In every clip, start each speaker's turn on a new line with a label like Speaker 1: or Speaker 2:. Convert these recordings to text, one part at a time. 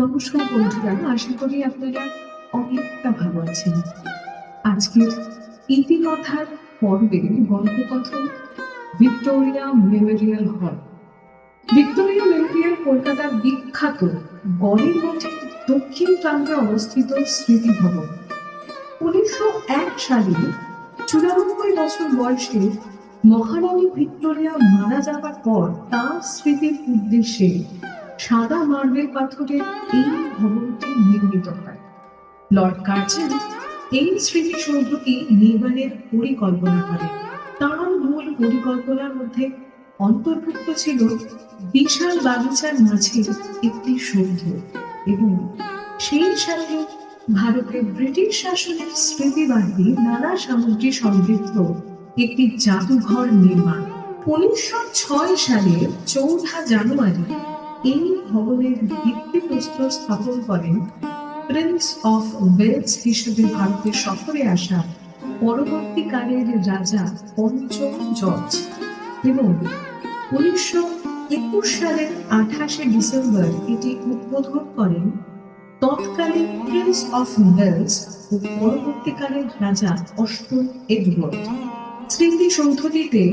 Speaker 1: নমস্কার বন্ধুরা, আশা করি আপনারা অনেকটা ভালো আছেন। আজকের ইতিকথার পর্বে গল্পকথন Victoria Memorial Hall. Victoria Memorial কলকাতার বিখ্যাত গড়ের মঠের দক্ষিণ প্রান্তে অবস্থিত স্মৃতি ভবন উনিশশো এক সালে চুরানব্বই বছর বয়সে মহারানী ভিক্টোরিয়া মারা যাবার পর তার স্মৃতির উদ্দেশ্যে সাদা মার্বেল পাথরের এই ভবনটি নির্মিত হয়। লর্ড কার্জন এই স্মৃতিসৌধটি নির্মাণের পরিকল্পনা করেন। তার মূল পরিকল্পনার মধ্যে অন্তর্ভুক্ত ছিল বিশাল বাগিচার মাঝে একটি সৌধ এবং সেই সাথে ভারতের ব্রিটিশ শাসনের স্মৃতিবাদী নানা সামগ্রী সমৃদ্ধ একটি জাদুঘর নির্মাণ। উনিশশো ছয় সালের চৌঠা জানুয়ারি এই ভবনের ভিত্তিপ্রস্তর স্থাপন করেন। প্রিন্স অফ ওয়েলস হিসেবে ভারতে সফরে আসা পরবর্তীকালের রাজা পঞ্চম জর্জ এবং উনিশশো একুশ সালের আঠাশে ডিসেম্বর এটি উদ্বোধন করেন। তৎকালীন প্রিন্স অফ ওয়েলস ও পরবর্তীকালের রাজা অষ্টম এডওয়ার্ড। স্মৃতিসৌধটিতে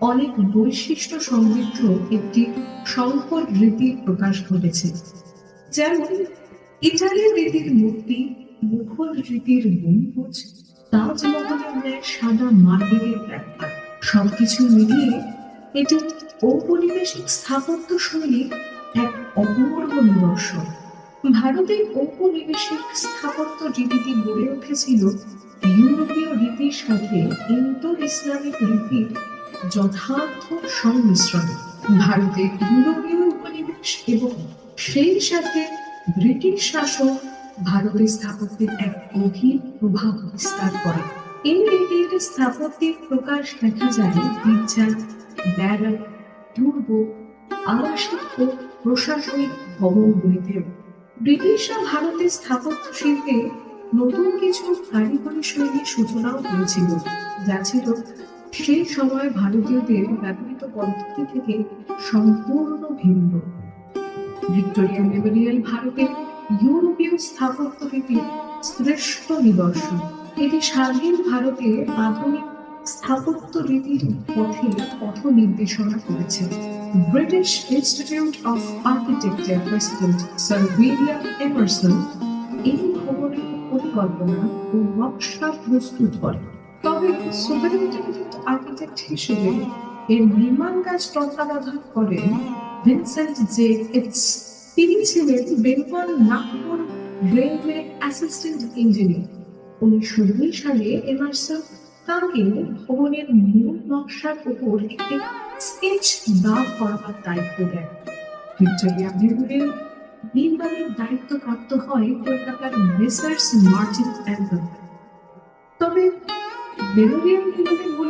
Speaker 1: অনেক বৈশিষ্ট্য সমৃদ্ধ একটি সংকট রীতির প্রকাশ ঘটেছে। যেমন ইটালিয়ান রীতির মূর্তি, মুঘল রীতির গম্বুজ, তাজমহলের সাদা মার্বেলের ব্যাখ্যা। সবকিছু মিলিয়ে এটি ঔপনিবেশিক স্থাপত্য শৈলীর এক অপূর্ব নিদর্শন। ভারতের ঔপনিবেশিক স্থাপত্য রীতিটি গড়ে উঠেছিল ইউরোপীয় রীতির সাথে ইন্দো ইসলামিক রীতির যথার্থ সংমিশ্রণ ভারতে ইউরোপীয় উপনিবেশ এবং সেই সাথে ব্রিটিশ শাসক ভারতের স্থাপত্যের এক গভীর প্রভাব বিস্তার করে। এই রীতির স্থাপত্যের প্রকাশ দেখা যায় দুর্গ, আবাসিক ও প্রশাসনিক ভবনগুলিতেও ব্রিটিশরা ভারতের স্থাপত্য শিল্পে নতুন কিছু কারিগরি শৈলীর সূচনাও করেছিল, যা ছিল সেই সময় ভারতীয়দের ব্যবহৃত পদ্ধতি থেকে সম্পূর্ণ ভিন্ন। ভিক্টোরিয়া মেমোরিয়াল ভারতের ইউরোপীয় স্থাপত্য রীতির শ্রেষ্ঠ নিদর্শন। এটি স্বাধীন ভারতে আধুনিক স্থাপত্য রীতির পথে পথ নির্দেশনা করেছে। British Institute of Architecture, President Sir William Emerson এই ভবনের পরিকল্পনা ও নকশা প্রস্তুত করেন। তবে সুপারিনটেন্ডেন্ট আর্কিটেক্ট হিসেবে এর নির্মাণ কাজ তত্ত্বাবধান করেন ভিনসেন্ট জে ইটস। তিনি ছিলেন Bengal Nagpur railway assistant engineer. উনিশশো দুই সালে এমারসন তাকে ভবনের মূল নকশার উপর একটি স্কেচ দাগ করাবার দায়িত্ব দেন। ভিক্টোরিয়া মেমোরিয়াল নির্মাণের দায়িত্ব প্রাপ্ত হয় কলকাতার মেসার্স মার্টিন অ্যান্ড তবে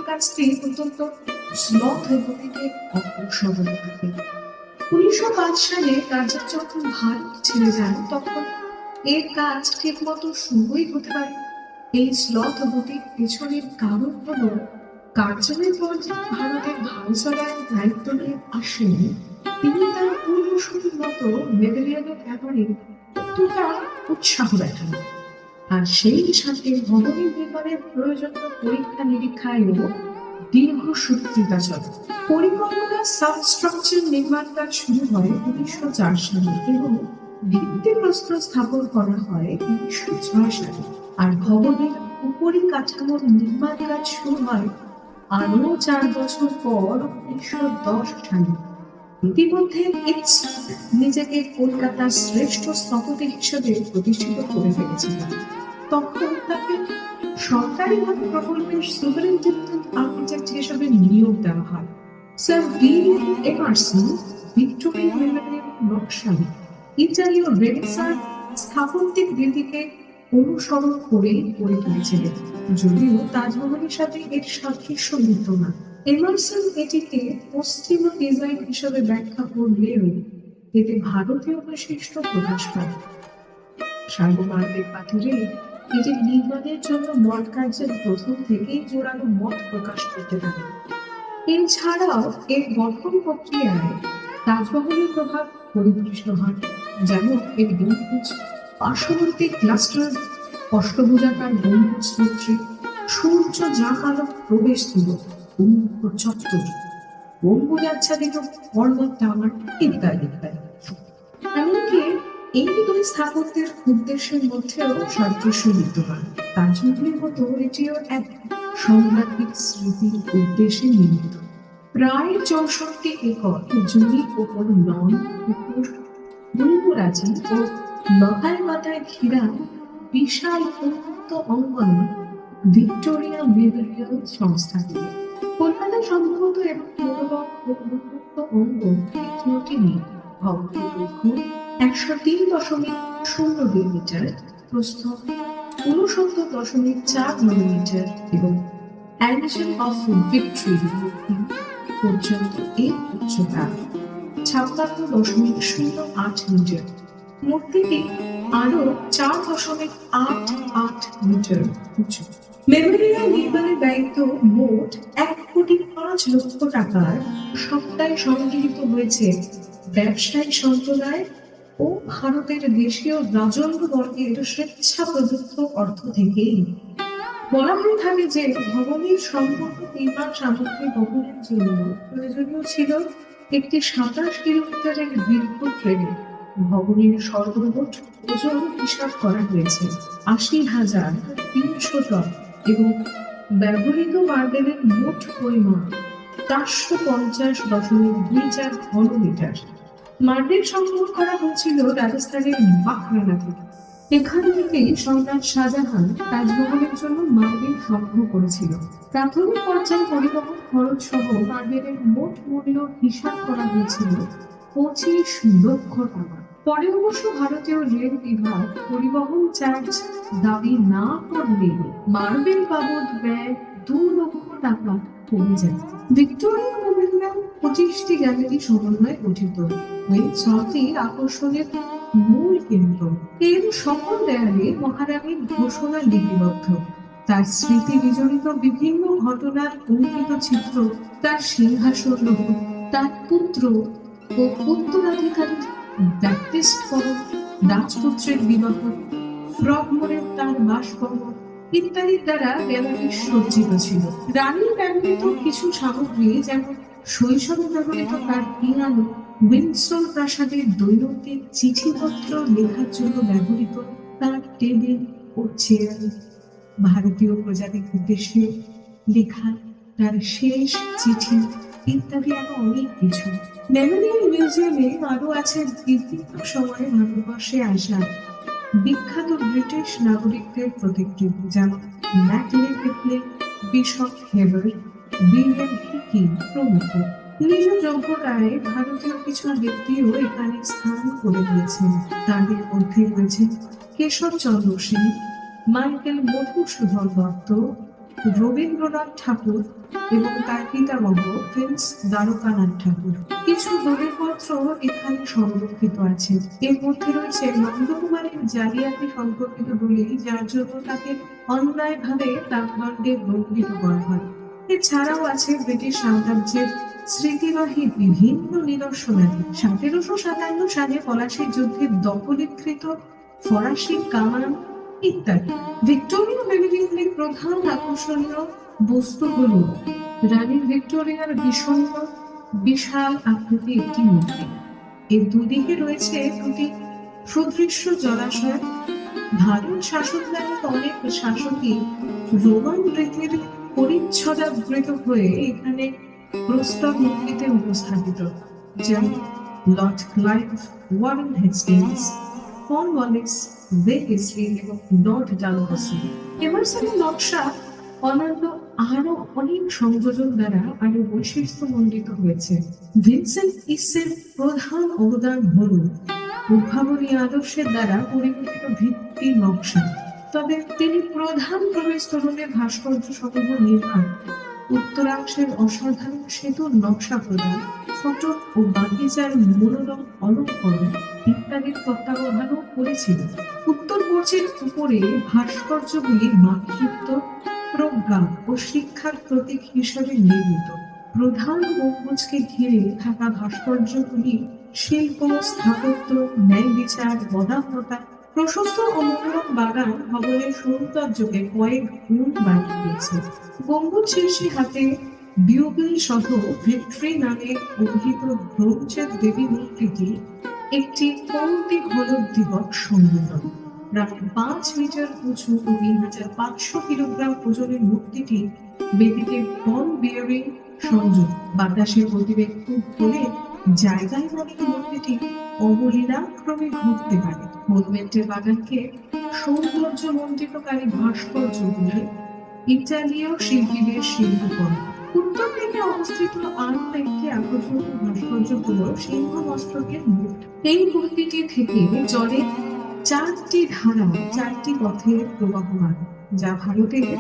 Speaker 1: কাজটি অত্যন্ত স্লথ থাকে। উনিশশো পাঁচ সালে কাজের যখন ছেড়ে যান, তখন এর কাজ শুরুই হতে পারে। এই স্লথ পেছনের কারণ হলো কার্যের পর যে ভারতের ভাইসরয়ের দায়িত্ব নিয়ে আসেন তিনি তার পূর্বসূরির মতো মেমোরিয়ালের ব্যাপারে অত্যন্ত উৎসাহ দেখান? আর সেই সাথে নির্মাণের প্রয়োজনীয় পরীক্ষা নিরীক্ষায়ও দীর্ঘ সূত্রিতা চলে। পরিকল্পনা সাবস্ট্রাকচার নির্মাণ কাজ শুরু হয় উনিশশো চার সালে এবং ভিত্তিপ্রস্তর স্থাপন করা হয় উনিশশো ছয় সালে। আর ভবনের উপরি কাঠামোর নির্মাণ কাজ শুরু হয় আরও চার বছর পর উনিশশো দশ সালে। ইতিমধ্যে নিজেকে কলকাতার শ্রেষ্ঠ স্থপতি হিসেবে প্রতিষ্ঠিত করে ফেলেছিলেন। তখন তাকে সরকারিভাবে প্রকল্পের সুপারিনটেন্ডেন্ট আর্কিটেক্ট হিসেবে নিয়োগ দেওয়া হয়। স্যার এমারসন ভিক্টোরিয়া মেমোরিয়াল ইটালীয় রেনেসার স্থাপত্যিক রীতিকে অনুসরণ করে গড়ে তুলেছিলেন। যদিও তাজমহলের সাথে এর সাদৃশ্য বিদ্যমান এমারসন এটিকে পশ্চিমা ডিজাইন হিসেবে ব্যাখ্যা করলেও এতে ভারতীয় বৈশিষ্ট্য প্রকাশ পায়। সার্বমার্গের পাথরে এটি নির্মাণের জন্য মঠ কার্যের প্রথম থেকেই জোরালো মত প্রকাশ করতে থাকে। এছাড়াও এর গঠন প্রক্রিয়ায় তাজমহলের প্রভাব পরিদৃষ্ট হয়, যেমন এর গম্বুজ পার্শ্ববর্তী ক্লাস্টার, অষ্টভুজাকার স্তোত্রে সূর্য জাকালক প্রবেশ দিল ইত্যাদি ইত্যাদি এমনকি এই দুই স্থাপত্যের উদ্দেশ্যের মধ্যেও সাদৃশ্য বিদ্যমান। তাজমহলের মতো এটিও এক সাংঘাতিক স্মৃতির উদ্দেশ্যে নির্মিত। প্রায় চৌষট্টি একর জমির ওপর লন পুকুর ও লতায় বিশাল উন্মুক্ত অঙ্গন ভিক্টোরিয়া মেমোরিয়াল সংস্থা কলকাতা সম্ভবত ও তৃতীয়টি নেই ভবনটির দৈর্ঘ্য একশো তিন দশমিক শূন্য দুই মিটার, প্রস্থ ঊনসত্তর দশমিক চার মিলিমিটার এবং অ্যাডিশন অফ ভিক্টরি পর্যন্ত এর উচ্চতা ছাপ্পান্ন দশমিক শূন্য আট মিটার। মূর্তিটি আরও চার দশমিক আট আট মিটার উঁচু। মেমোরিয়াল নির্মাণের দায়িত্ব মোট এক কোটি পাঁচ লক্ষ টাকার সপ্তাহে সংগৃহীত হয়েছে। ব্যবসায়ী সম্প্রদায় ও ভারতের দেশীয় রাজন্য বর্গের স্বেচ্ছা প্রদত্ত অর্থ থেকেই। বলা হয়ে থাকে যে, ভবনের সম্পূর্ণ নির্মাণ সামগ্রী বহনের জন্য। প্রয়োজনীয় ছিল একটি সাতাশ কিলোমিটারের দীর্ঘ ট্রেনে। ভবনের সর্বমোট ওজন হিসাব করা হয়েছে আশি হাজার তিনশো টন এবং ব্যবহৃত মার্বেলের মোট পরিমাণ চারশো পঞ্চাশ দশমিক দুই চার ঘনমিটার। মার্বেল সংগ্রহ করা হয়েছিল রাজস্থানের বাখরানা থেকে এখান থেকেই সম্রাট শাহজাহান তাজমহলের জন্য মার্বেল সংগ্রহ করেছিল। প্রাথমিক পর্যায়ে পরিবহন খরচ সহ মার্বেলের মোট মূল্য হিসাব করা হয়েছিল পঁচিশ লক্ষ টাকা। পরে অবশ্য ভারতীয় রেল বিভাগ পরিবহন চার্জ দাবি না করলে মার্বেল বাবদ ব্যয় দু লক্ষ টাকা কমে যায়। ভিক্টোরিয়া মেমোরিয়াল পঁচিশটি গ্যালারি সমন্বয়ে গঠিত। হয়ে ছটি আকর্ষণের মূল কেন্দ্র। এর সকল দেয়ালে মহারানীর ঘোষণা লিপিবদ্ধ। তার স্মৃতি বিজড়িত বিভিন্ন ঘটনার অঙ্কিত চিত্র, তার সিংহাসন তার পুত্র ও উত্তরাধিকারী ব্যাপটিস্ট করণ রাজপুত্রের বিবাহ ফ্রগমোরের তার বাসভবন ইত্যাদির দ্বারা গ্যালারি সজ্জিত ছিল। রানীর ব্যবহৃত কিছু সামগ্রী যেমন শৈশবে ব্যবহৃত তার পিয়ানো উইন্ডসর প্রাসাদের দৈনন্দিন চিঠিপত্র লেখার জন্য ব্যবহৃত তার টেবিল ও চেয়ার। ভারতীয় প্রজাতির উদ্দেশ্যে লেখা তার শেষ চিঠি ইত্যাদি আরও অনেক কিছু। মেমোরিয়াল মিউজিয়ামে আরও আছে বিভিন্ন সময়ে ভারতবর্ষে আসা বিখ্যাত ব্রিটিশ নাগরিকদের প্রতিকৃতি যেমন ম্যাকলে পিপলে, বিশপ হিকি প্রমুখ। নিজ যোগ্যতায় ভারতীয় কিছু ব্যক্তিও এখানে স্থান করে দিয়েছেন। তাদের মধ্যে রয়েছে কেশব চন্দ্র সেন, মাইকেল মধুসূদন দত্ত রবীন্দ্রনাথ ঠাকুর এবং তার পিতামহ প্রিন্স দ্বারকানাথ ঠাকুর। কিছু দলিলপত্র এখানে সংরক্ষিত আছে। এর মধ্যে রয়েছে নন্দকুমারের জালিয়াতি সম্পর্কিত দলিল যার জন্য তাকে অন্যায়ভাবে প্রাণদণ্ডে দণ্ডিত করা হয়। এছাড়াও আছে ব্রিটিশ সাম্রাজ্যের স্মৃতিবাহী বিভিন্ন নিদর্শনাদি। সতেরোশো সাতান্ন সালে পলাশির যুদ্ধের দখলীকৃত ফরাসি কামান ইত্যাদি। ভিক্টোরিয়া মেমোরিয়ালের প্রধান আকর্ষণীয় বস্তু রানী ভিক্টোরিয়ার বিষণ্ণ বিশাল আকৃতি একটি মূর্তি। এর দুদিকে রয়েছে দুটি সুদৃশ্য জলাশয়। ভারত শাসনকালীন অনেক শাসকই রোমান রীতির পরিচ্ছদাবৃত হয়ে এখানে প্রস্তর মূর্তিতে উপস্থাপিত যেমন lord Clive Warren Hastings Cornwallis Wellesley এবং লর্ড ডালহসি এমারসনের নকশা অন্যান্য আরও অনেক সংযোজন দ্বারা আরও বৈশিষ্ট্যমণ্ডিত হয়েছে। ভিনসেন্ট ইসের প্রধান অবদান হল উদ্ভাবনী আদর্শের দ্বারা পরিবর্তিত ভিত্তি নকশা। তবে তিনি প্রধান প্রবেশ তরুণের ভাস্কর্য সমূহ নির্মাণ উত্তরাংশের অসাধারণ সেতুর নকশা প্রদান, ফটো ও বাগিচার মনোরম অলঙ্করণ ইত্যাদির তত্ত্বাবধানও করেছিল। উত্তর পশ্চিম উপরে ভাস্কর্যগুলি মাতৃত্ব প্রজ্ঞা ও শিক্ষার প্রতীক হিসেবে নির্মিত। প্রধান গম্বুজকে ঘিরে থাকা ভাস্কর্যগুলি শিল্প, স্থাপত্য, ন্যায় বিচার বদাহতা প্রশস্ত মনোরম বাগান ভবনের সৌন্দর্যকে কয়েক গুণ গম্বুজ শীর্ষে হাতে সহ ভিক্টরি নামে অভিহিত দেবী মূর্তিটি একটি কৌতি হলুদ দিবস সম্মেলন। প্রায় পাঁচ মিটার উঁচু ও তিন হাজার পাঁচশো কিলোগ্রাম ওজনের মূর্তিটি বেদিতে বল বিয়ারিং সংযোগ, বাতাসের গতিবেগ খুব জায়গায় মতো মূর্তিটি অবলীলাক্রমে ঘুরতে পারে। মনুমেন্টের বাগানকে সৌন্দর্য মণ্ডিতকারী ভাস্কর্য দিয়ে ইতালীয় শিল্পীদের শিল্পকর্ম উত্তর দিকে অবস্থিত আরও একটি আকর্ষণীয় ভাস্কর্য হল সিংহ এই মূর্তিটি থেকে জলে চারটি ধারা, চারটি পথে প্রবাহমান, যা ভারতের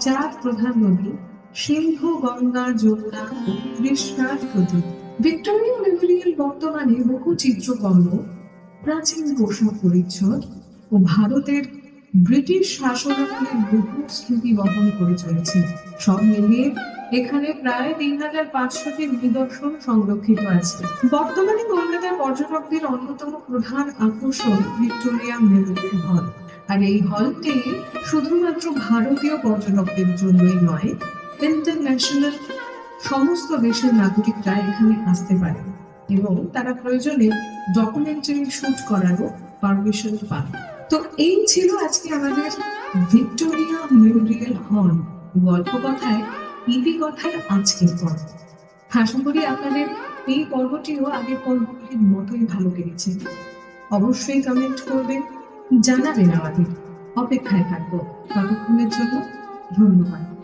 Speaker 1: চার প্রধান নদী সিংহ গঙ্গা যমুনা ও কৃষ্ণার প্রতীক। ভিক্টোরিয়া মেমোরিয়াল বর্তমানে বহু চিত্রকর্ম, প্রাচীন পোশাক পরিচ্ছদ ও ভারতের ব্রিটিশ শাসনামলের বহু স্মৃতি বহন করে চলেছে। সব মিলিয়ে এখানে প্রায় তিন হাজার পাঁচশোটি নিদর্শন সংরক্ষিত আছে। বর্তমানে কলকাতার পর্যটকদের অন্যতম প্রধান আকর্ষণ ভিক্টোরিয়া মেমোরিয়াল হল। আর এই হলটি শুধুমাত্র ভারতীয় পর্যটকদের জন্যই নয় ইন্টারন্যাশনাল সমস্ত দেশের নাগরিকরা এখানে আসতে পারে এবং তারা প্রয়োজনে ডকুমেন্টারি শুট করারও পারমিশন পান তো এই ছিল আজকে আমাদের ভিক্টোরিয়া মেমোরিয়াল হল। গল্প কথায় ইতিকথার আজকের পর্ব। আশা করি আপনাদের এই পর্বটিও আগের পর্বগুলির মতোই ভালো লেগেছে। অবশ্যই কমেন্ট করবেন, জানাবেন আমাদের। অপেক্ষায় থাকব। ততক্ষণের জন্য ধন্যবাদ।